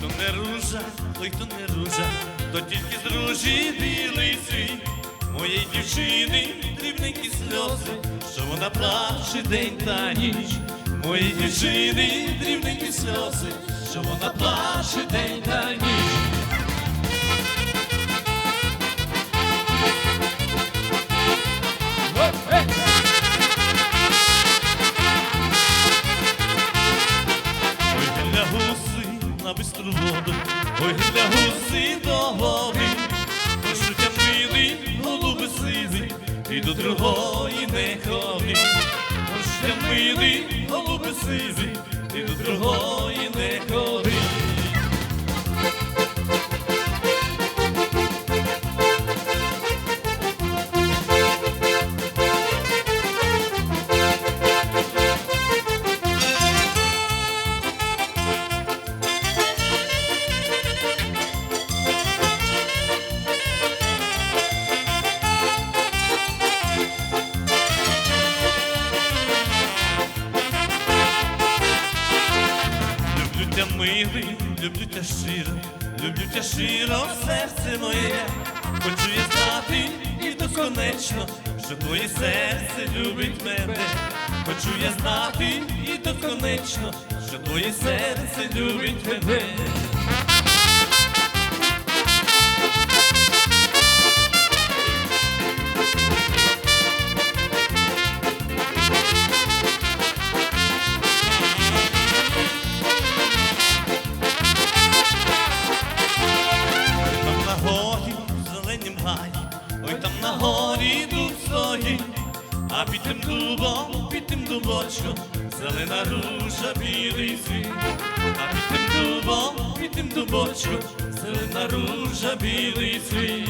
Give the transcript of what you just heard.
То не ружа, ой, то не ружа, то тільки з ружі білий. Моєї дівчини дрібненькі сльози, що вона плаче день та ніч. Моєї дівчини дрібненькі сльози, що вона плаче день та ніч. На бистру воду, ой, для гуси до голови, почуття милий, голуби сизі, і до другої не ходи. Почуття милий, голуби сизі, і до другої Тя милий, люблю тя щиро, люблю тя щиро, серце моє. Хочу я знати і доконечно, що твоє серце любить мене. Хочу я знати і доконечно, що твоє серце любить мене. Стоїть, а під тим дубом, під тим дубочком, зелена ружа білий світ, а під тим дубом, під тим дубочком, зелена ружа білий світ.